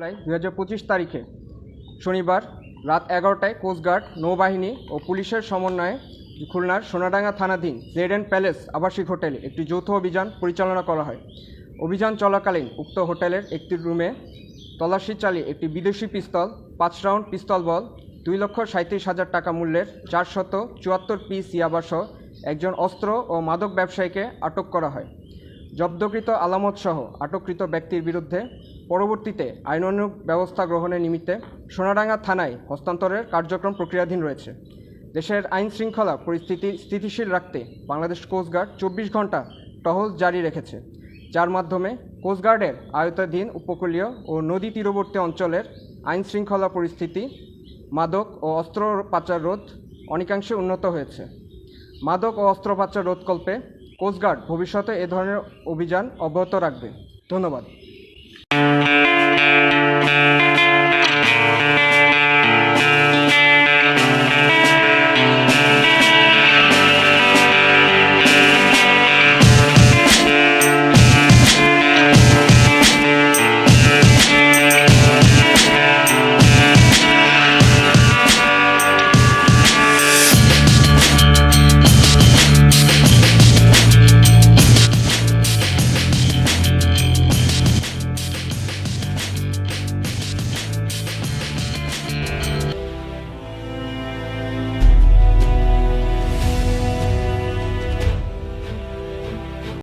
জুলাই দু হাজার পঁচিশ তারিখে। শনিবার রাত এগারোটায় কোস্টগার্ড নৌবাহিনী ও পুলিশের সমন্বয়ে খুলনার সোনাডাঙ্গা থানাধীন জেড এন প্যালেস আবাসিক হোটেলে একটি যৌথ অভিযান পরিচালনা করা হয়। অভিযান চলাকালীন উক্ত হোটেলের একটি রুমে তল্লাশি চালিয়ে একটি বিদেশি পিস্তল, পাঁচ রাউন্ড পিস্তল বল, দুই লক্ষ সাঁত্রিশ হাজার টাকা মূল্যের চারশত চুয়াত্তর পিস ইয়াবাসহ একজন অস্ত্র ও মাদক ব্যবসায়ীকে আটক করা হয়। জব্দকৃত আলামত সহ আটককৃত ব্যক্তির বিরুদ্ধে পরবর্তীতে আইনানুগ ব্যবস্থা গ্রহণের নিমিত্তে সোনাডাঙ্গা থানায় হস্তান্তরের কার্যক্রম প্রক্রিয়াধীন রয়েছে। দেশের আইন শৃঙ্খলা পরিস্থিতি স্থিতিশীল রাখতে বাংলাদেশ কোস্টগার্ড চব্বিশ ঘণ্টা টহল জারি রেখেছে। যার মাধ্যমে কোস্টগার্ডের আয়তাধীন উপকূলীয় ও নদী তীরবর্তী অঞ্চলের আইন শৃঙ্খলা পরিস্থিতি, মাদক ও অস্ত্র পাচার রোধ অনেকাংশে উন্নত হয়েছে। মাদক ও অস্ত্র পাচার রোধকল্পে কোস্টগার্ড ভবিষ্যতে এ ধরনের অভিযান অব্যাহত রাখবে। ধন্যবাদ।